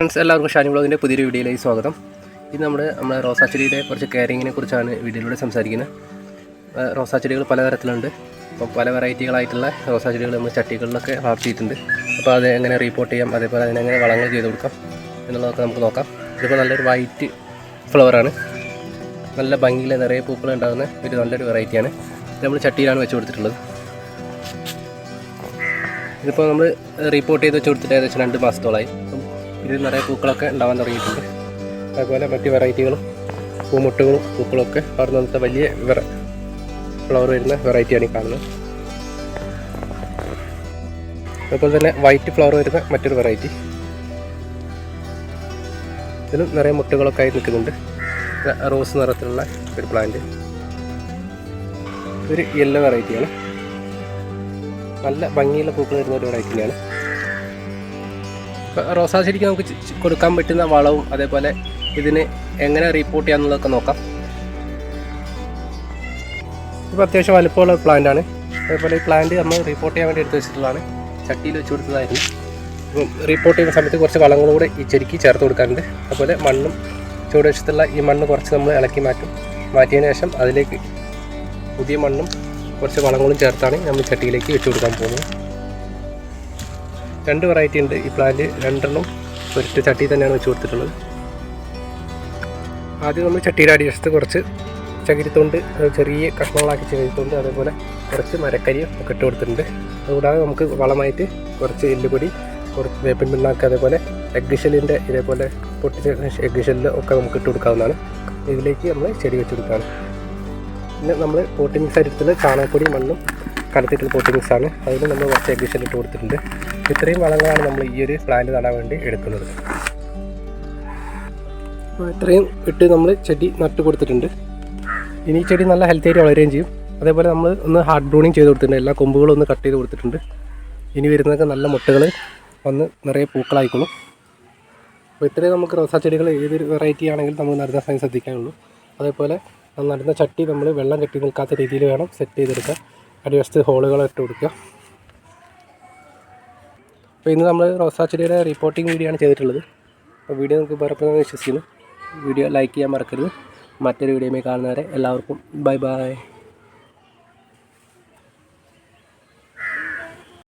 Friends എല്ലാവർക്കും ഷാനി ബ്ലോഗിന്റെ പുതിയൊരു വീഡിയോയിലേക്ക് സ്വാഗതം. ഇത് നമ്മൾ നമ്മുടെ റോസാച്ചെടിയുടെ കുറച്ച് കെയറിങ്ങിനെ കുറിച്ചാണ് വീഡിയോയിലൂടെ സംസാരിക്കുന്നത്. റോസാച്ചെടികൾ റോസാ ചെടികൾ പലതരത്തിലുണ്ട്. അപ്പോൾ പല വെറൈറ്റികളായിട്ടുള്ള റോസാ ചെടികൾ നമ്മൾ ചട്ടികളിലൊക്കെ വളർത്തിയിട്ടുണ്ട്. അപ്പോൾ അത് എങ്ങനെ റിപ്പോർട്ട് ചെയ്യാം അതേപോലെ അതിനെങ്ങനെ വളങ്ങൾ ചെയ്ത് കൊടുക്കാം എന്നുള്ളതൊക്കെ നമുക്ക് നോക്കാം. ഇതിപ്പോൾ നല്ലൊരു വൈറ്റ് ഫ്ലവറാണ് നല്ല ഭംഗിയിൽ നിറയെ പൂക്കൾ ഉണ്ടാകുന്ന ഒരു നല്ലൊരു വെറൈറ്റിയാണ് ഇത് നമ്മൾ ചട്ടിയിലാണ് വെച്ച് കൊടുത്തിട്ടുള്ളത്. ഇതിപ്പോൾ നമ്മൾ റിപ്പോർട്ട് ചെയ്ത് വെച്ച് കൊടുത്തിട്ട് ഏകദേശം രണ്ട് മാസത്തോളമായി ഇതിൽ നിറയെ പൂക്കളൊക്കെ ഉണ്ടാവാൻ തുടങ്ങിയിട്ടുണ്ട്. അതുപോലെ മറ്റ് വെറൈറ്റികളും പൂമുട്ടുകളും പൂക്കളൊക്കെ നിന്നത്തെ വലിയ ഫ്ലവർ വരുന്ന വെറൈറ്റിയാണ് ഈ കാണുന്നത്. അതുപോലെ തന്നെ വൈറ്റ് ഫ്ലവർ വരുന്ന മറ്റൊരു വെറൈറ്റി ഇതിലും നിറയെ മുട്ടുകളൊക്കെ ആയി നിൽക്കുന്നുണ്ട്. റോസ് നിറത്തിലുള്ള ഒരു പ്ലാന്റ് ഒരു യെല്ലോ വെറൈറ്റിയാണ് നല്ല ഭംഗിയുള്ള പൂക്കൾ വരുന്ന ഒരു വെറൈറ്റി തന്നെയാണ്. ഇപ്പോൾ റോസാ ചെടിക്ക് നമുക്ക് കൊടുക്കാൻ പറ്റുന്ന വളവും അതേപോലെ ഇതിന് എങ്ങനെ റിപ്പോർട്ട് ചെയ്യാന്നുള്ളതൊക്കെ നോക്കാം. ഇപ്പോൾ അത്യാവശ്യം വലുപ്പമുള്ള പ്ലാന്റ് ആണ്. അതേപോലെ ഈ പ്ലാന്റ് നമ്മൾ റിപ്പോർട്ട് ചെയ്യാൻ വേണ്ടി എടുത്ത് വെച്ചിട്ടുള്ളതാണ്. ചട്ടിയിൽ വെച്ച് കൊടുത്തതായിരുന്നു. അപ്പം റിപ്പോർട്ട് ചെയ്യുന്ന സമയത്ത് കുറച്ച് വളങ്ങളും കൂടെ ഈ ചെടിക്ക് ചേർത്ത് കൊടുക്കാറുണ്ട് അതുപോലെ മണ്ണും ചുവടുവശത്തുള്ള ഈ മണ്ണ് കുറച്ച് നമ്മൾ ഇളക്കി മാറ്റും. മാറ്റിയതിന് ശേഷം അതിലേക്ക് പുതിയ മണ്ണും കുറച്ച് വളങ്ങളും ചേർത്താണ് നമ്മൾ ചട്ടിയിലേക്ക് വെച്ച് കൊടുക്കാൻ പോകുന്നത്. രണ്ട് വെറൈറ്റി ഉണ്ട്. ഈ പ്ലാന്റ് രണ്ടെണ്ണം ഒരിട്ട് ചട്ടി തന്നെയാണ് വെച്ച് കൊടുത്തിട്ടുള്ളത്. ആദ്യം നമ്മൾ ചട്ടിയുടെ അടിവശത്ത് കുറച്ച് ചകിരിത്തോണ്ട് ചെറിയ കഷ്ണങ്ങളാക്കി ചകിരിത്തോണ്ട് അതേപോലെ കുറച്ച് മരക്കരിയും ഒക്കെ ഇട്ട് കൊടുത്തിട്ടുണ്ട്. അതുകൂടാതെ നമുക്ക് വളമായിട്ട് കുറച്ച് എല്ലുപൊടി കുറച്ച് വേപ്പിൻ പിണ്ണാക്ക് അതേപോലെ എഗ് ഷെല്ലിന്റെ ഇതേപോലെ പൊട്ടിച്ച എഗ് ഷെല്ല് ഒക്കെ നമുക്ക് ഇട്ട് കൊടുക്കാവുന്നതാണ്. ഇതിലേക്ക് നമ്മൾ ചെടി വെച്ച് കൊടുക്കുകയാണ് പിന്നെ നമ്മൾ പോട്ടി മിക്സ് എടുത്തത് ചാണകപ്പൊടി മണ്ണും കലത്തിട്ടുള്ള പോട്ടി മിക്സ് ആണ്. അതിൽ നമ്മൾ കുറച്ച് എഗ് ഷെല്ല് ഇട്ട് കൊടുത്തിട്ടുണ്ട്. ഇത്രയും വളങ്ങളാണ് നമ്മൾ ഈ ഒരു പ്ലാന്റ് നടാൻ വേണ്ടി എടുക്കുന്നത്. ഇത്രയും ഇട്ട് നമ്മൾ ചെടി നട്ട് കൊടുത്തിട്ടുണ്ട്. ഇനി ഈ ചെടി നല്ല ഹെൽത്തി ആയിട്ട് വളരുകയും ചെയ്യും. അതേപോലെ നമ്മൾ ഒന്ന് ഹാർഡ് ബ്രൂണിങ് ചെയ്ത് കൊടുത്തിട്ടുണ്ട്. എല്ലാ കൊമ്പുകളും ഒന്ന് കട്ട് ചെയ്ത് കൊടുത്തിട്ടുണ്ട്. ഇനി വരുന്നതൊക്കെ നല്ല മുട്ടകൾ വന്ന് നിറയെ പൂക്കളായിക്കോളും. അപ്പോൾ ഇത്രയും നമുക്ക് റോസാ ചെടികൾ ഏതൊരു വെറൈറ്റി ആണെങ്കിലും നമുക്ക് നടുന്ന സമയം ശ്രദ്ധിക്കാനുള്ളൂ. അതേപോലെ നടുന്ന ചട്ടി നമ്മൾ വെള്ളം കെട്ടി നിൽക്കാത്ത രീതിയിൽ വേണം സെറ്റ് ചെയ്തെടുക്കുക അടിവശത്ത് ഹോളുകൾ ഇട്ട് കൊടുക്കുക. അപ്പോൾ ഇന്ന് നമ്മൾ റോസാച്ചെടിയുടെ റിപ്പോർട്ടിംഗ് വീഡിയോ ആണ് ചെയ്തിട്ടുള്ളത്. അപ്പോൾ വീഡിയോ നമുക്ക് ഉപകാരപ്പെടുമെന്ന് വിശ്വസിക്കുന്നു. വീഡിയോ ലൈക്ക് ചെയ്യാൻ മറക്കരുത്. മറ്റൊരു വീഡിയോയിൽ കാണുന്നവരെ എല്ലാവർക്കും ബൈ ബൈ